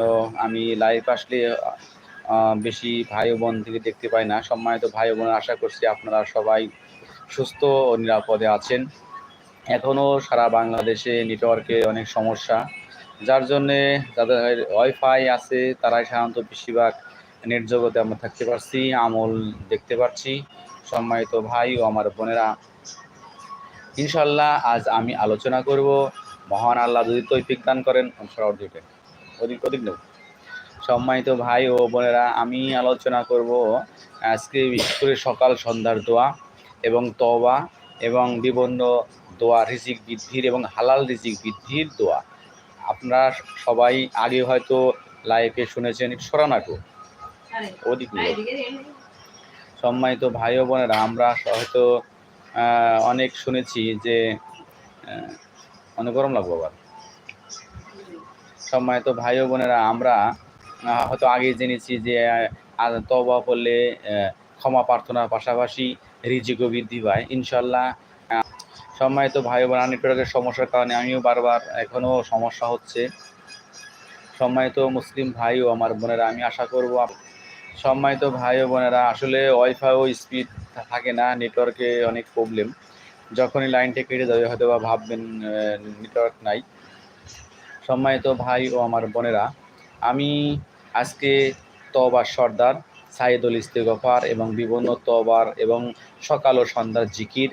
তো আমি লাইভ আসলে বেশি ভাই বোন থেকে দেখতে পাই না। সম্মানিত ভাই বোন আশা করছি আপনারা সবাই সুস্থ ও নিরাপদে আছেন। এখনও সারা বাংলাদেশে নেটওয়ার্কে অনেক সমস্যা, যার জন্যে যাদের ওয়াইফাই আছে, তারাই সাধারণত বেশিরভাগ নেট জগতে আমরা থাকতে পারছি, আমল দেখতে পাচ্ছি সম্মানিত ভাই ও আমার বোনেরা ইনশাল্লাহ আজ আমি আলোচনা করব। মহান আল্লাহ যদি তৈফিক দান করেন সরার দিকে অধিক অধিক নেব। সম্মানিত ভাই ও বোনেরা, আমি আলোচনা করব আজকে বিশেষ করে সকাল সন্ধ্যার দোয়া এবং তবা এবং বিভিন্ন দোয়া, রিজিক বৃদ্ধির এবং হালাল রিজিক বৃদ্ধির দোয়া। আপনারা সবাই আগে হয়তো লাইভে শুনেছেন সরানাটু অধিক সম্মানিত ভাই ও বোনেরা, আমরা হয়তো অনেক শুনেছি যে অনেক গরম লাগবো আবার। সম্মানিত ভাই বোনেরা, আমরা হয়তো আগেই জেনেছি যে তবা করলে ক্ষমা প্রার্থনার পাশাপাশি রিজিকও বৃদ্ধি পায়। ইনশাল্লাহ সম্মানিত ভাই বোন নেটওয়ার্কের সমস্যার কারণে আমিও বারবার এখনও সমস্যা হচ্ছে। সম্মানিত মুসলিম ভাই ও আমার বোনেরা, আমি আশা করব সম্মানিত ভাই বোনেরা, আসলে ওয়াইফাই ও স্পিড থাকে না, নেটওয়ার্কে অনেক প্রবলেম। যখনই লাইনটা কেটে যাবে হয়তো বা ভাববেন নেটওয়ার্ক নাই। সম্মানিত ভাই ও আমার বোনেরা, আমি আজকে তবার সর্দার সাইদুল ইস্তেগফার এবং বিভিন্ন তবার এবং সকাল ও সন্ধ্যার জিকির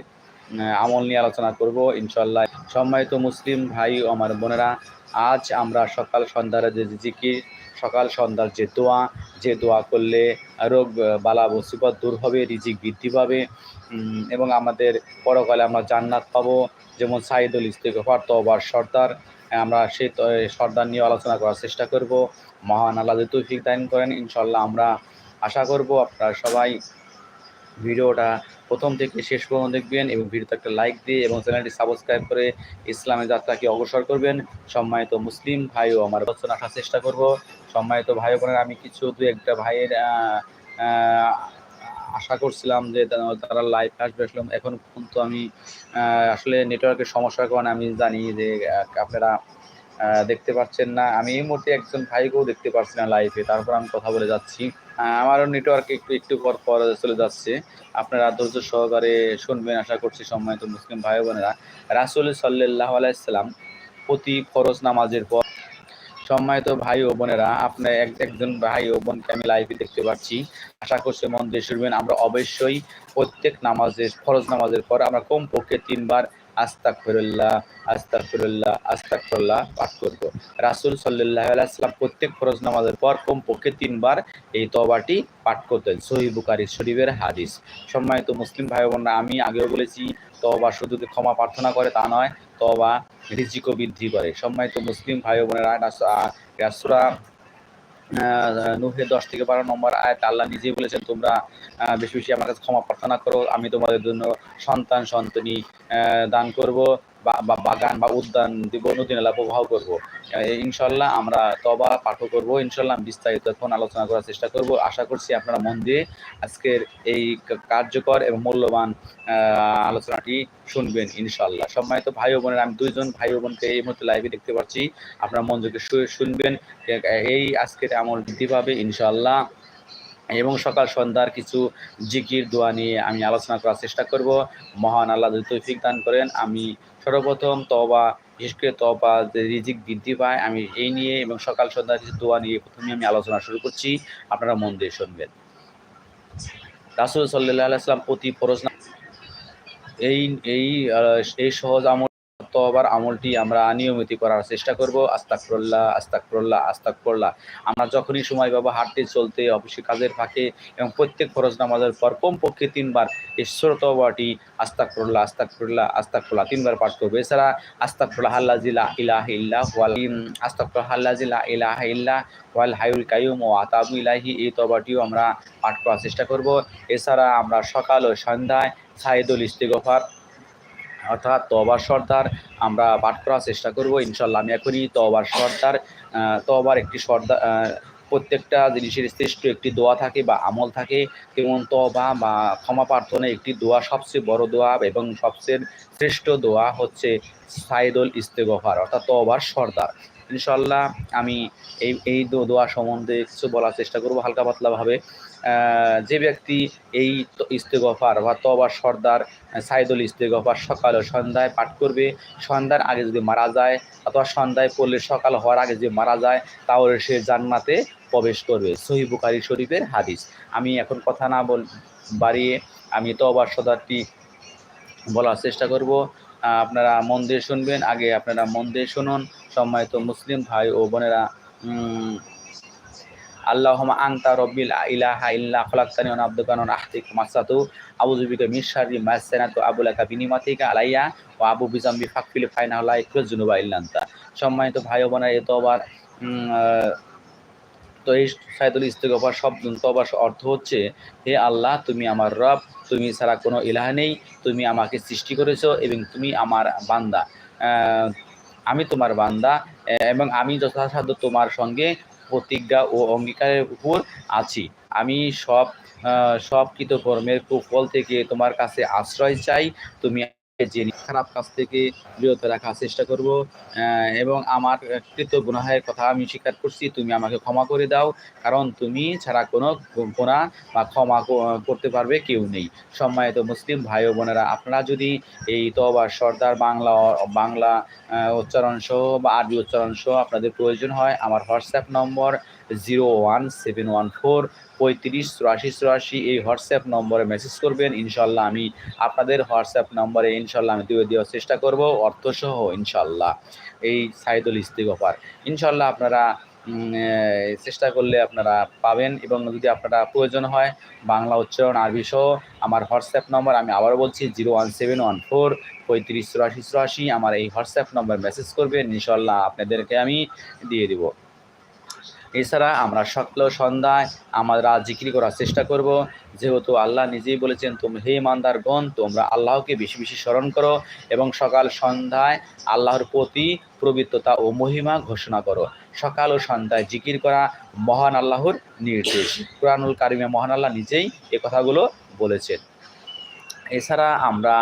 আমল নিয়ে আলোচনা করব ইনশাল্লাহ সম্মানিত মুসলিম ভাই ও আমার বোনেরা, আজ আমরা সকাল সন্ধ্যার যে জিকির, সকাল সন্ধ্যার যে দোয়া যে দোয়া করলে রোগ বালা মুসিবত দূর হবে, রিজিক বৃদ্ধি পাবে এবং আমাদের পরকালে আমরা জান্নাত পাবো। যেমন সাইদুল ইস্তেগফার তবার সর্দার আমরা সে সর্দার নিয়ে আলোচনা করার চেষ্টা করব। মহান আল্লাহ তৌফিক দান করেন ইনশাল্লাহ আমরা আশা করব আপনারা সবাই ভিডিওটা প্রথম থেকে শেষ পর্যন্ত দেখবেন এবং ভিডিওতে একটা লাইক দিয়ে এবং চ্যানেলটি সাবস্ক্রাইব করে ইসলামের যাত্রাকে অগ্রসর করবেন। সম্মানিত মুসলিম ভাই ও আমার বচন আসার চেষ্টা করব। সম্মানিত ভাই বোনের, আমি কিছু দু একটা ভাইয়ের আশা করছিলাম যে তারা লাইভ আসবে। আসলাম এখন পর্যন্ত আমি আসলে নেটওয়ার্কের সমস্যার কারণে আমি জানি যে আপনারা দেখতে পাচ্ছেন না। আমি এই মুহূর্তে একজন ভাইকেও দেখতে পাচ্ছি না লাইভে তারপর আমি কথা বলে যাচ্ছি। আমারও নেটওয়ার্ক একটু একটু পর পর চলে যাচ্ছে। আপনারা ধৈর্য সহকারে শুনবেন, আশা করছি সম্মানিত মুসলিম ভাই বোনেরা। রাসুল সাল্লাহ আলাইসাল্লাম প্রতি ফরজ নামাজের পর সম্মানিত ভাই ও বোনেরা আপনার এক, একজন ভাই ও বোনকে আমি লাইভে দেখতে পাচ্ছি। আশা করছি মন দিয়ে শুনবেন। আমরা অবশ্যই প্রত্যেক নামাজের, ফরজ নামাজের পর আমরা কমপক্ষে তিনবার আস্তাক ফিরুল্লাহ আস্তাক ফিরুল্লাহ আস্তাক ফিরুল্লাহ পাঠ করব। রাসুল সাল্লাহ আলাইসাল্লাম প্রত্যেক ফরজ নামাজের পর কমপক্ষে তিনবার এই তবাটি পাঠ করতেন। সহি বুকারি শরীফের হাদিস। সম্মানিত মুসলিম ভাই বোনরা, আমি আগেও বলেছি তবা শুধু ক্ষমা প্রার্থনা করে তা নয় তবা রিজিকও বৃদ্ধি করে। সম্মানিত মুসলিম ভাই বোনেরা রাসুরা নুহে দশ থেকে বারো নম্বর আয়াত আল্লাহ নিজেই বলেছেন, তোমরা বেশি বেশি আমার কাছে ক্ষমা প্রার্থনা করো, আমি তোমাদের জন্য সন্তান সন্তানী দান করব। বা বাগান বা উদ্যান দিব নদী নালা প্রবাহ করব। ইনশাল্লাহ আমরা তবা পাঠও করব, ইনশাল্লাহ বিস্তারিত এখন আলোচনা করার চেষ্টা করব। আশা করছি আপনারা মন দিয়ে আজকের এই কার্যকর এবং মূল্যবান আলোচনাটি শুনবেন ইনশাল্লাহ। সম্মানিত ভাই বোনের, আমি দুইজন ভাই বোনকে এই মুহূর্তে লাইভে দেখতে পাচ্ছি। আপনারা মনোযোগে শু- শুনবেন। এই আজকের আমল বৃদ্ধি পাবে ইনশাল্লাহ। এবং সকাল সন্ধ্যার কিছু জিকির, দোয়া নিয়ে আমি আলোচনা করার চেষ্টা করব। মহান আল্লাহ যদি তৌফিক দান করেন, আমি সর্বপ্রথম তবা বিশেষ করে তবা রিজিক বৃদ্ধি পায়, আমি এই নিয়ে এবং সকাল সন্ধ্যা দোয়া নিয়ে প্রথমে আমি আলোচনা শুরু করছি। আপনারা মন দিয়ে শুনবেন। রাসুল সাল্লাহ আসলাম প্রতি ফরজ এই এই এই সহজ আমল তবার আমলটি আমরা নিয়মিত করার চেষ্টা করব। আস্তাকফরুল্লাহ আস্তাকফরুল্লাহ আস্তাকফরুল্লাহ আমরা যখনই সময় পাবো, হাঁটতে, চলতে, অফিসে কাজের ফাঁকে এবং প্রত্যেক ফরজ নামাজের পর কমপক্ষে তিনবার ঈশ্বর তবাটি আস্তাকফরুল্লাহ আস্তাকফরুল্লাহ আস্তাকফরুল্লাহ তিনবার পাঠ করব। এছাড়া আস্তাকফরুল্লাহ হাল্লাজিলা ইলাহ ইল্লাহ ওয়াল আস্তাকফরুল্লাহ হাল্লাজিলা ইলাহ ইল্লাহ ওয়াল হায়ুল কায়ুম ও আতাবু ইলাহি এই তবাটিও আমরা পাঠ করার চেষ্টা করব। এছাড়া আমরা সকাল ও সন্ধ্যায় সাইদুল ইস্তেগফার অর্থাৎ তবার সর্দার আমরা পাঠ করার চেষ্টা করব ইনশাল্লাহ আমি এখনই তবার সর্দার তবার একটি সর্দার প্রত্যেকটা জিনিসের শ্রেষ্ঠ একটি দোয়া থাকে বা আমল থাকে। তেমন তবা বা ক্ষমা প্রার্থনা একটি দোয়া সবচেয়ে বড় দোয়া এবং সবচেয়ে শ্রেষ্ঠ দোয়া হচ্ছে সাইদুল ইস্তেগফার, অর্থাৎ তবার সর্দার। ইনশাল্লাহ আমি এই এই দোয়া সম্বন্ধে কিছু বলার চেষ্টা করব হালকা পাতলাভাবে। যে ব্যক্তি এই ইস্তেগফার বা তবা সর্দার সাইদুল ইস্তেগফার সকাল ও সন্ধ্যায় পাঠ করবে, সন্ধ্যার আগে যদি মারা যায় অথবা সন্ধ্যায় পড়লে সকাল হওয়ার আগে যদি মারা যায়, তাহলে সে জান্নাতে প্রবেশ করবে। সহি বুখারি শরীফের হাদিস। আমি এখন কথা না বল বাড়িয়ে আমি তবার সর্দারটি বলার চেষ্টা করব। আপনারা মন দিয়ে শুনবেন। আগে আপনারা মন দিয়ে শুনুন। সম্মানিত মুসলিম ভাই ও বোনেরা উম, আল্লাহুম্মা আনতা রব্বিল ইলাহা ইল্লা খলাকতানি ওয়া আবদুকা ওয়া আহতিক মাসাতু আউযু বিকা মিন শাররি মা সানাতু আবুলাকা বিনিমাতিকা আলাইয়া ওয়া আবু বিজাম্বি ফাকফিল ফাইনা লা ইয়াকুজ জুনুবা ইল্লা আনতা। সম্মানিত ভাই ও বোনেরা এ তো আবার তো এই সাইদুল ইস্তেগফার শব্দ তবার অর্থ হচ্ছে হে আল্লাহ তুমি আমার রব তুমি ছাড়া কোনো ইলাহ নেই তুমি আমাকে সৃষ্টি করেছ এবং তুমি আমার বান্দা। আমি তোমার বান্দা এবং আমি যথাসাধ্য তোমার সঙ্গে প্রতিজ্ঞা ও অঙ্গীকারের উপর আছি। আমি সব সব কৃতকর্মের কুফল থেকে তোমার কাছে আশ্রয় চাই। তুমি যে খারাপ কাজ থেকে বিরত রাখার চেষ্টা করব এবং আমার কৃত গুনাহের কথা আমি স্বীকার করছি, তুমি আমাকে ক্ষমা করে দাও, কারণ তুমি ছাড়া কোনো গুণা বা ক্ষমা করতে পারবে কেউ নেই। সম্মানিত মুসলিম ভাই ও বোনেরা, আপনারা যদি এই তবা সর্দার, বাংলা বাংলা উচ্চারণ সহ বা আরবি উচ্চারণ সহ আপনাদের প্রয়োজন হয়, আমার WhatsApp number zero one seven one four, পঁয়ত্রিশ, চুরাশি চুরাশি এই হোয়াটসঅ্যাপ নম্বরে মেসেজ করবেন। ইনশাল্লাহ আমি আপনাদের হোয়াটসঅ্যাপ নম্বরে ইনশাল্লাহ আমি দিয়ে দেওয়ার চেষ্টা করব, অর্থসহ ইনশাল্লাহ এই সাইদুল ইস্তিগফার ইনশাল্লাহ আপনারা চেষ্টা করলে আপনারা পাবেন এবং যদি আপনারা প্রয়োজন হয় বাংলা উচ্চারণ আরবি সহ আমার হোয়াটসঅ্যাপ নম্বর আমি আবারও বলছি, zero one seven one four, পঁয়ত্রিশ, চুরাশি চুরাশি আমার এই হোয়াটসঅ্যাপ নম্বর মেসেজ করবেন, ইনশাল্লাহ আপনাদেরকে আমি দিয়ে দিব। এছাড়া আমরা সকাল সন্ধ্যায় আমরা জিকির করার চেষ্টা করব। যেহেতু আল্লাহ নিজেই বলেছেন, তুমি হে মান্দারগণ তোমরা আল্লাহকে বেশি বেশি স্মরণ করো এবং সকাল সন্ধ্যায় আল্লাহর প্রতি পবিত্রতা ও মহিমা ঘোষণা করো। সকাল ও সন্ধ্যায় জিকির করা মহান আল্লাহর নির্দেশ। কোরআনুল কারিমে মহান আল্লাহ নিজেই এ কথাগুলো বলেছেন। এছাড়া আমরা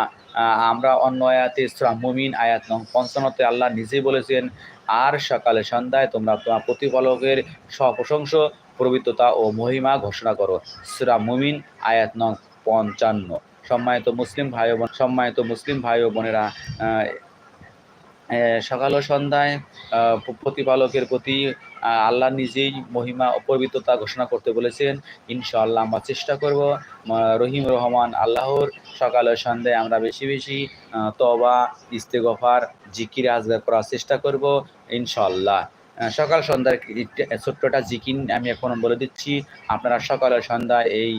আমরা অন্য আয়াতে সূরা মুমিন আয়াত নং পঞ্চান্নতে আল্লাহ নিজেই বলেছেন আর সকালে সন্ধ্যায় তোমরা তোমার প্রতিপালকের সপ্রশংস, পবিত্রতা ও মহিমা ঘোষণা করো। সুরা মুমিন, আয়াত নং পঞ্চান্ন। সম্মানিত মুসলিম ভাই বোন সম্মানিত মুসলিম ভাই বোনেরা সকাল ও সন্ধ্যায় প্রতিপালকের প্রতি আল্লাহ নিজেই মহিমা অপবিত্রতা ঘোষণা করতে বলেছেন। ইনশাআল্লাহ আমরা চেষ্টা করব রহিম রহমান আল্লাহর সকাল ও সন্ধ্যায় আমরা বেশি বেশি তবা ইস্তেগফার জিকির আজগার করার চেষ্টা করব ইনশাআল্লাহ। আহ, সকাল সন্ধ্যার ছোট্টটা জিকির আমি এখন বলে দিচ্ছি। আপনারা সকাল ও সন্ধ্যায় এই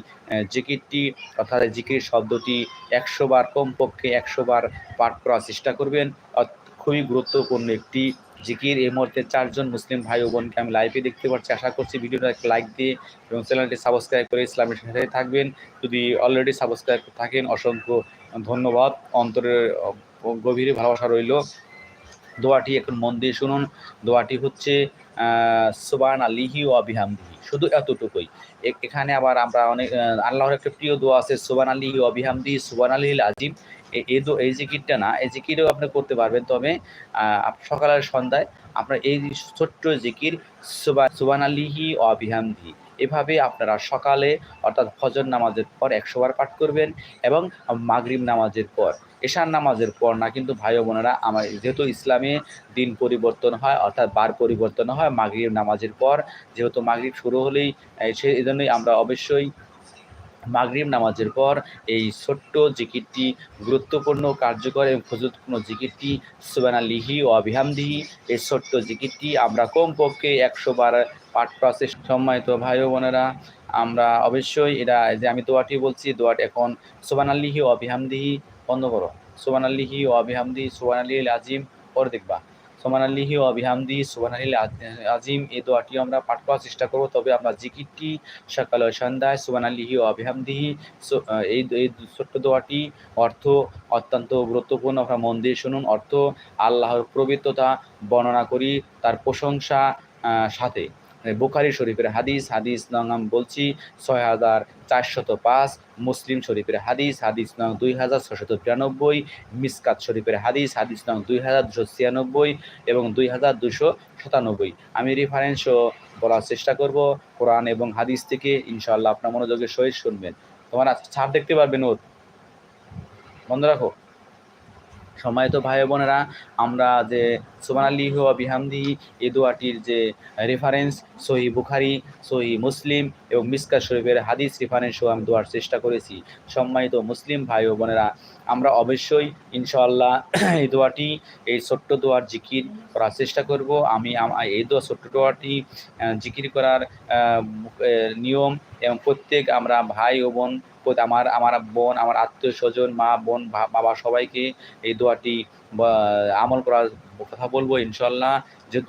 জিকিরটি অর্থাৎ জিকির শব্দটি একশো বার কমপক্ষে একশো বার পাঠ করার চেষ্টা করবেন। খুবই গুরুত্বপূর্ণ একটি জিকির। এই মুহূর্তে চারজন মুসলিম ভাই ও বোনকে আমি লাইভে দেখতে পাচ্ছি। আশা করছি ভিডিওটা লাইক দিয়ে এবং চ্যানেলটি সাবস্ক্রাইব করে ইসলামের সাথে থাকবেন। যদি অলরেডি সাবস্ক্রাইব থাকেন, অসংখ্য ধন্যবাদ। অন্তরের গভীরে ভালোবাসা রইল। দোয়াটি এখন মন দিয়ে শুনুন। দোয়াটি হচ্ছে সুবান আলিহি ও আবিহামদিহি শুধু এতটুকুই। এখানে আবার আমরা অনেক আল্লাহর একটা প্রিয় দোয়া আছে সুবান আলিহি ও আবিহামদি সুবান আলিহিল আজিম। এই এই জিকিরটা না, এই জিকিরও আপনি করতে পারবেন। তবে সকাল আর সন্ধ্যায় আপনার এই ছোট্ট জিকির সুবান সুবান আলিহি ও এভাবে আপনারা সকালে অর্থাৎ ফজর নামাজের পর একশো বার পাঠ করবেন এবং মাগরিব নামাজের পর, এশার নামাজের পর না, কিন্তু ভাই বোনেরা, আমার যেহেতু ইসলামে দিন পরিবর্তন হয়, অর্থাৎ বার পরিবর্তন হয় মাগরিব নামাজের পর, যেহেতু মাগরিব শুরু হলেই সেই জন্যই আমরা অবশ্যই মাগরিব নামাজের পর এই ছোট্ট জিকিরটি গুরুত্বপূর্ণ, কার্যকর এবং ফজলপূর্ণ জিকিরটি সুবানা লিহি ও আবিহামদিহি এই ছোট্ট জিকিরটি আমরা কমপক্ষে একশো বার পাঠ করার সম্মানিত ভাই বোনেরা, আমরা অবশ্যই এটা যে আমি দোয়াটি বলছি, দোয়াটি এখন সুবান আল্লিহি ও আবিহামদিহি বন্ধ করো। সুবান আল্লিহি ও আবিহামদি সুবান আল্লিহ আজিম পরে দেখবা। সোমান আল্লিহি ও আবিহামদি সোমান আলি আজিম এই দোয়াটি আমরা পাঠ করার চেষ্টা করব। তবে আমরা জিকিরটি সকাল ও সন্ধ্যায় সোমান আল্লিহি ও আবিহামদিহি এই এই ছোট্ট দোয়াটি অর্থ অত্যন্ত গুরুত্বপূর্ণ। আমরা মন দিয়ে শুনুন, অর্থ আল্লাহর প্রবৃত্ততা বর্ণনা করি তার প্রশংসা সাথে। বুখারি শরীফের হাদিস হাদিস নং আমি বলছি ছয় হাজার চারশত পাঁচ, মুসলিম শরীফের হাদিস হাদিস নং দুই হাজার ছশত বিরানব্বই মিসকাত শরীফের হাদিস হাদিস নং দুই হাজার দুশো ছিয়ানব্বই এবং দুই হাজার দুশো সাতানব্বই। আমি রেফারেন্সও বলার চেষ্টা করব কোরআন এবং হাদিস থেকে ইনশাল্লাহ আপনার মনোযোগের সহিত শুনবেন। তোমার ছাড় দেখতে পারবেন ওর বন্ধ রাখো। সম্মানিত ভাই বোনেরা, আমরা যে সুমান আলী হুয়া বিহামদি এ দোয়াটির যে রেফারেন্স সহি বুখারি, সহি মুসলিম এবং মিসকা শরীফের হাদিস রেফারেন্স রেফারেন্সও আমি দোয়ার চেষ্টা করেছি। সম্মানিত মুসলিম ভাই ও বোনেরা আমরা অবশ্যই, ইনশাআল্লাহ, এই দোয়াটি, এই ছোট্ট দোয়ার জিকির করার চেষ্টা করব। আমি এই দোয়া, ছোট্ট দোয়াটি জিকির করার নিয়ম এবং প্রত্যেক আমরা ভাই ও বোন আমার আমার বোন, আমার আত্মীয় স্বজন মা, বোন বাবা সবাইকে এই দোয়াটি আমল করার কথা বলব ইনশাল্লাহ যে,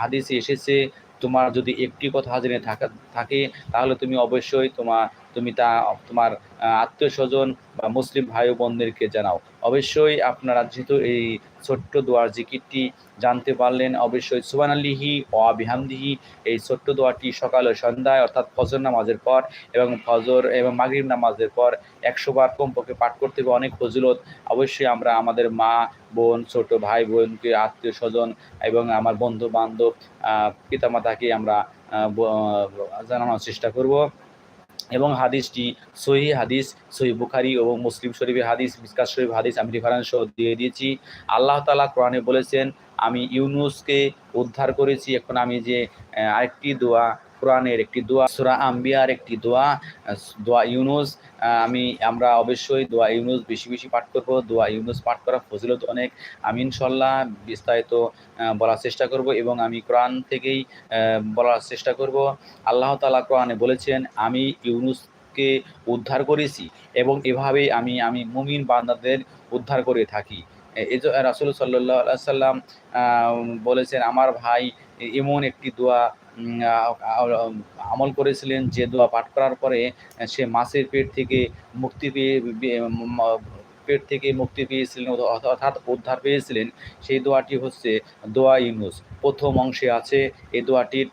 হাদিসে এসেছে, তোমার যদি একটি কথা জেনে থাকা, থাকে, তাহলে তুমি অবশ্যই তোমার তুমি তা, তোমার আত্মীয় স্বজন বা মুসলিম ভাই বোনদেরকে জানাও। অবশ্যই আপনারা যেহেতু এই ছোট্ট দোয়ার জিকিরটি জানতে পারলেন, অবশ্যই সুবান আল্লিহি ও বিহামদিহি এই ছোট্ট দোয়াটি সকাল ও সন্ধ্যায়, অর্থাৎ ফজর নামাজের পর এবং ফজর এবং মাগরিব নামাজের পর একশো বার কমপক্ষে পাঠ করতে হবে অনেক ফজিলত। অবশ্যই আমরা আমাদের মা বোন, ছোট ভাই বোনকে আত্মীয় স্বজন এবং আমার বন্ধু বান্ধব পিতামাতাকে আমরা জানানোর চেষ্টা করব। এবং হাদিসটি, সহি হাদিস, সহি বুখারি এবং মুসলিম শরীফের হাদিস বিশ্বাস শরীফ হাদিস আমি রেফারেন্স দিয়ে দিয়েছি। আল্লাহ তালা কোরআনে বলেছেন, আমি ইউনুসকে উদ্ধার করেছি। এখন আমি যে আরেকটি দোয়া কোরআনের একটি দোয়া, সুরা আম্বিয়ার একটি দোয়া দোয়া ইউনুস আমি, আমরা অবশ্যই দোয়া ইউনুস বেশি বেশি পাঠ করব, দোয়া ইউনুস পাঠ করা ফজিলত অনেক, আমি ইনশাল্লাহ বিস্তারিত বলার চেষ্টা করব এবং আমি কোরআন থেকেই বলার চেষ্টা করব। আল্লাহ তালা কোরআনে বলেছেন, আমি ইউনুসকে উদ্ধার করেছি এবং এভাবেই আমি আমি মুমিন বান্দাদের উদ্ধার করে থাকি। রাসুল সাল্লাহ সাল্লাম বলেছেন, আমার ভাই এমন একটি দোয়া আমল করেছিলেন যে দোয়া পাঠ করার পরে, সে মাছের পেট থেকে মুক্তি পেয়ে পেট থেকে মুক্তি পেয়েছিলেন অর্থাৎ উদ্ধার পেয়েছিলেন। সেই দোয়াটি হচ্ছে দোয়া ইউনুস। প্রথম অংশে আছে, এই দোয়াটির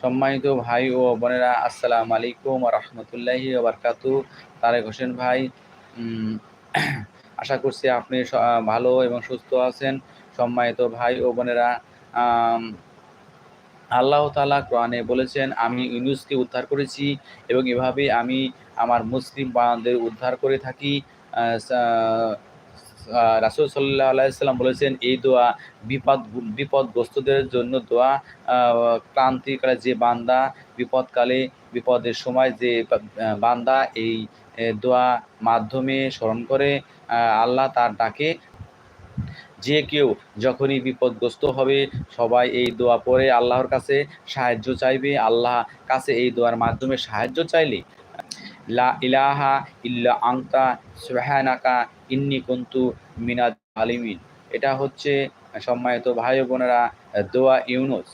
সম্মানিত ভাই ও বোনেরা, আসসালামু আলাইকুম রহমতুল্লাহি বারকাতু তারেক হোসেন ভাই আশা করছি আপনি ভালো এবং সুস্থ আছেন। সম্মানিত ভাই ও বোনেরা আল্লাহ তালা কোরআনে বলেছেন, আমি ইউনুসকে উদ্ধার করেছি এবং এভাবে আমি আমার মুসলিম বানদের উদ্ধার করে থাকি। রাসুল সাল্লাহ আলাইসাল্লাম বলেছেন, এই দোয়া বিপদ বিপদগ্রস্তদের জন্য দোয়া ক্রান্তিকালে যে বান্দা বিপদকালে, বিপদের সময় যে বান্দা এই দোয়া মাধ্যমে স্মরণ করে আল্লাহ তার ডাকে। যে কেউ যখনই বিপদগ্রস্ত হবে, সবাই এই দোয়া পড়ে, আল্লাহর কাছে সাহায্য চাইবে। আল্লাহ কাছে এই দোয়ার মাধ্যমে সাহায্য চাইলে লা ইলাহা ইল্লা আংতা সোহানাকা ইন্নি কন্তু মিনাদ আলিমিন এটা হচ্ছে সম্মানিত ভাই বোনেরা, দোয়া ইউনুস।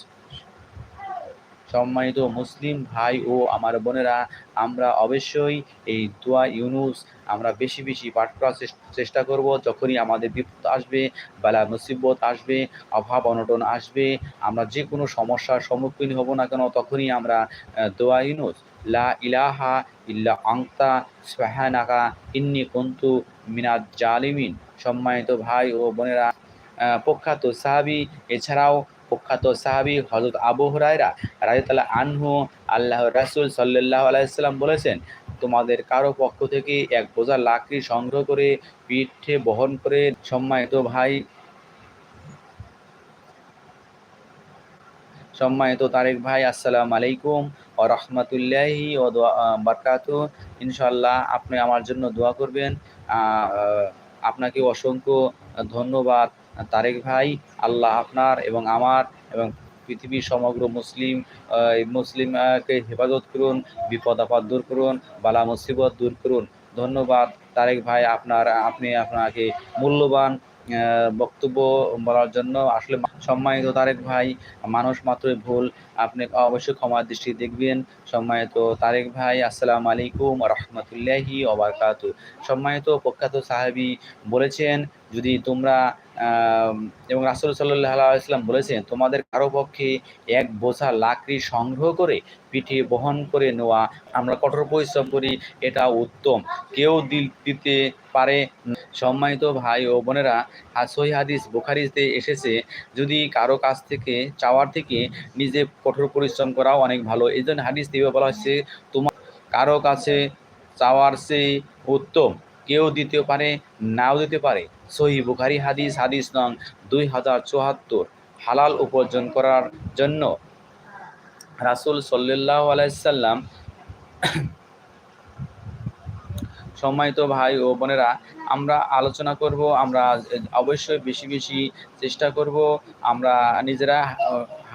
সম্মানিত মুসলিম ভাই ও আমার বোনেরা, আমরা অবশ্যই এই দোয়া ইউনুস, আমরা বেশি বেশি পাঠ করার চেষ্টা করব। যখনই আমাদের বিপদ আসবে, বেলা মুসিবত আসবে, অভাব অনটন আসবে, আমরা যে কোনো সমস্যার সম্মুখীন হব না কেন, তখনই আমরা দোয়া ইউনুস, লা ইলাহা ইল্লা আংতা সোহানাকা ইন্নি কন্তু মিনাদ জালিমিন। সম্মানিত ভাই ও বোনেরা প্রখ্যাত সাহাবি, এছাড়াও প্রখ্যাত সাহাবি হজরত আবু হরাইরা রাজতালা আনহু আল্লাহ রাসুল সাল্লাহ আলাইসাল্লাম বলেছেন, তোমাদের কারও পক্ষ থেকে এক বোঝা লাকড়ি সংগ্রহ করে পিঠে বহন করে সম্মানিত ভাই, সম্মানিত তারেক ভাই, আসসালাম আলাইকুম ও রহমতুল্লাহি ও বারকাত ইনশাল্লাহ আপনি আমার জন্য দোয়া করবেন। আপনাকে অসংখ্য ধন্যবাদ। তারেক ভাই, আল্লাহ আপনার এবং আমার এবং পৃথিবীর সমগ্র মুসলিম মুসলিমকে হেফাজত করুন, বিপদ আপদ দূর করুন, বালা মুসিবত দূর করুন। ধন্যবাদ তারেক ভাই আপনার, আপনি আপনাকে মূল্যবান বক্তব্য বলার জন্য। আসলে সম্মানিত তারেক ভাই, মানুষ মাত্রই ভুল। আপনি অবশ্যই ক্ষমার দৃষ্টি দেখবেন। সম্মানিত তারেক ভাই, আসসালামু আলাইকুম রহমতুল্লাহি ওবরকাত সম্মানিত প্রখ্যাত সাহাবি বলেছেন, যদি তোমরা এবং রাসুল সাল্লাহ ইসলাম বলেছেন, তোমাদের কারও পক্ষে এক বোঝা লাকড়ি সংগ্রহ করে পিঠে বহন করে নেওয়া আমরা কঠোর পরিশ্রম করি, এটা উত্তম। কেউ দিল দিতে পারে সম্মানিত ভাই ও বোনেরা হাসই হাদিস বুখারিতে এসেছে, যদি কারও কাছ থেকে, চাওয়ার থেকে নিজে কঠোর পরিশ্রম করাও অনেক ভালো। এই জন্য হাদিস দিয়ে বলা হচ্ছে, তোমার কারও কাছে চাওয়ার চেয়ে উত্তম কেউ দিতে পারে, নাও দিতে পারে। সহি বুখারি হাদিস হাদিস নং দুই হাজার চুয়াত্তর। হালাল উপার্জন করার জন্য রাসুল সাল্লাহ আলাইসাল্লাম সম্মানিত ভাই ও বোনেরা, আমরা আলোচনা করব, আমরা অবশ্যই বেশি বেশি চেষ্টা করব, আমরা নিজেরা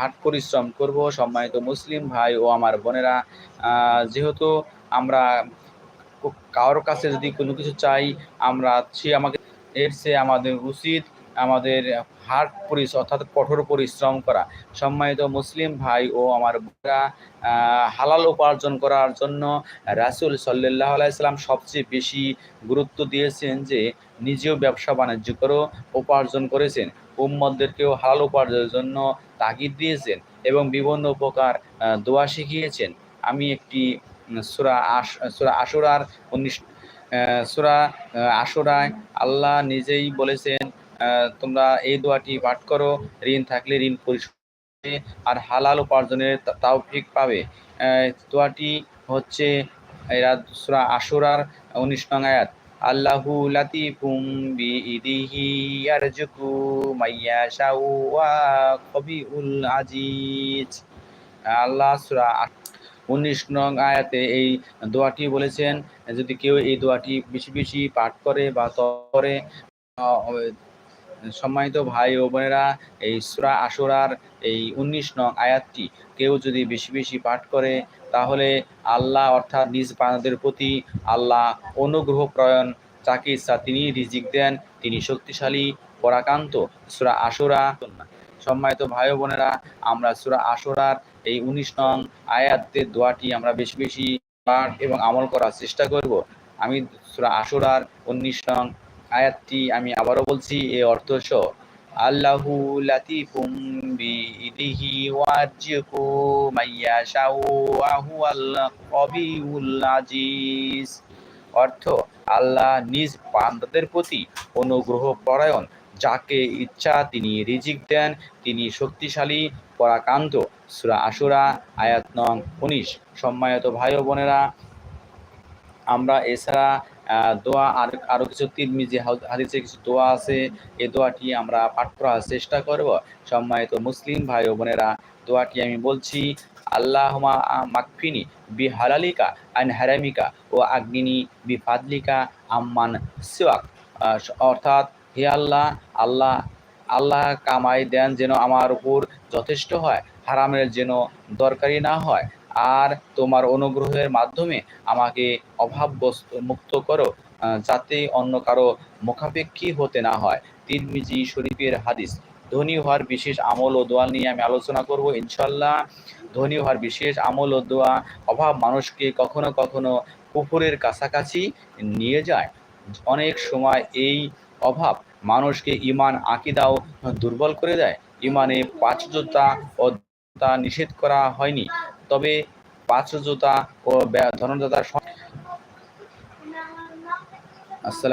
হাট পরিশ্রম করব, সম্মানিত মুসলিম ভাই ও আমার বোনেরা। যেহেতু আমরা কারোর কাছে যদি কোনো কিছু চাই, আমরা সে আমাকে এর সে আমাদের উচিত আমাদের হাট পরিশ্রম অর্থাৎ কঠোর পরিশ্রম করা। সম্মানিত মুসলিম ভাই ও আমার বোনেরা হালাল উপার্জন করার জন্য রাসুল সাল্লাহ আলাইসাল্লাম সবচেয়ে বেশি গুরুত্ব দিয়েছেন যে নিজেও ব্যবসা বাণিজ্য করো, উপার্জন করেছেন। উম্মদদেরকেও হালাল উপার্জনের জন্য তাগিদ দিয়েছেন এবং বিভিন্ন আহ, দোয়া শিখিয়েছেন। আমি একটি সূরা আশ সূরা আশুরার উনিশ সূরা আশুরায় আল্লাহ নিজেই বলেছেন তোমরা এই দোয়াটি পাঠ করো ঋণ থাকলে ঋণ পরিশোধ আর হালাল উপার্জনের তা- তৌফিক পাবে। দোয়াটি হচ্ছে এরা সূরা আশুরার উনিশ নং আয়াত। আল্লাহু লাতিফুম বিইদিহি ইয়ারজুকু মাইয়াশাউ ওয়া কবিউল আজিজ। আল্লাহ সূরা উনিশ নং আয়াতে এই দোয়াটি বলেছেন, যদি কেউ এই দোয়াটি বেশি বেশি পাঠ করে বা করে সম্মানিত ভাই ও বোনেরা, এই সূরা আশুরার এই উনিশ নং আয়াতটি কেউ যদি বেশি বেশি পাঠ করে তাহলে আল্লাহ অর্থাৎ নিজ বান্দাদের প্রতি আল্লাহ অনুগ্রহ প্রয়ণ, যাকে ইচ্ছা তিনি রিজিক দেন, তিনি শক্তিশালী, পরাকান্ত। সূরা আশুরা, সম্মানিত ভাই বোনেরা, আমরা সুরা আশুরার এই উনিশ নং আয়াতের দোয়াটি আমরা বেশি বেশি পাঠ এবং আমল করার চেষ্টা করব। আমি সুরা আশুরার উনিশ নং আয়াতটি আমি আবারও বলছি, এ অর্থ সহ আল্লাহু লাতিফুম বিইদিহি ওয়ারজিকু মাইয়াশাউ ওয়া হুয়াল কবিউল আজিজ। অর্থ, আল্লাহ নিজ বান্দাদের প্রতি অনুগ্রহ পরায়ণ, যাকে ইচ্ছা তিনি রিজিক দেন, তিনি শক্তিশালী, পরাকান্ত। সূরা আশুরা, আয়াত নং উনিশ। সম্মানিত ভাই বোনেরা, আমরা এছাড়া দোয়া আর আরও কিছু তিরমিজি হাদিসে কিছু দোয়া আছে। এই দোয়াটি আমরা পাঠ করার চেষ্টা করব। সম্মানিত মুসলিম ভাই ও বোনেরা, দোয়াটি আমি বলছি আল্লাহমা মাকফিনি বি হালালিকা আন হারামিকা ও আগ্নিনি বি ফাদলিকা আম্মান সিওয়াক। অর্থাৎ, হে আল্লাহ আল্লাহ আল্লাহ কামাই দেন যেন আমার উপর যথেষ্ট হয়, হারামের যেন দরকারি না হয়। আর তোমার অনুগ্রহের মাধ্যমে আমাকে অভাব মুক্ত করো যাতে অন্য কারও মুখাপেক্ষী হতে না হয়। তিরমিজি শরীফের হাদিস। ধনী হওয়ার বিশেষ আমল ও দোয়া নিয়ে আমি আলোচনা করব ইনশাল্লাহ ধনী হওয়ার বিশেষ আমল ও দোয়া অভাব মানুষকে কখনো কখনো কুকুরের কাছাকাছি নিয়ে যায়। অনেক সময় এই অভাব মানুষকে ইমান আকিদাও দুর্বল করে দেয়। ইমানে পাঁচজতা ও তা নিষেধ করা হয়নি। তবে পাঁচজতা ও ধনদাতার আসসালাম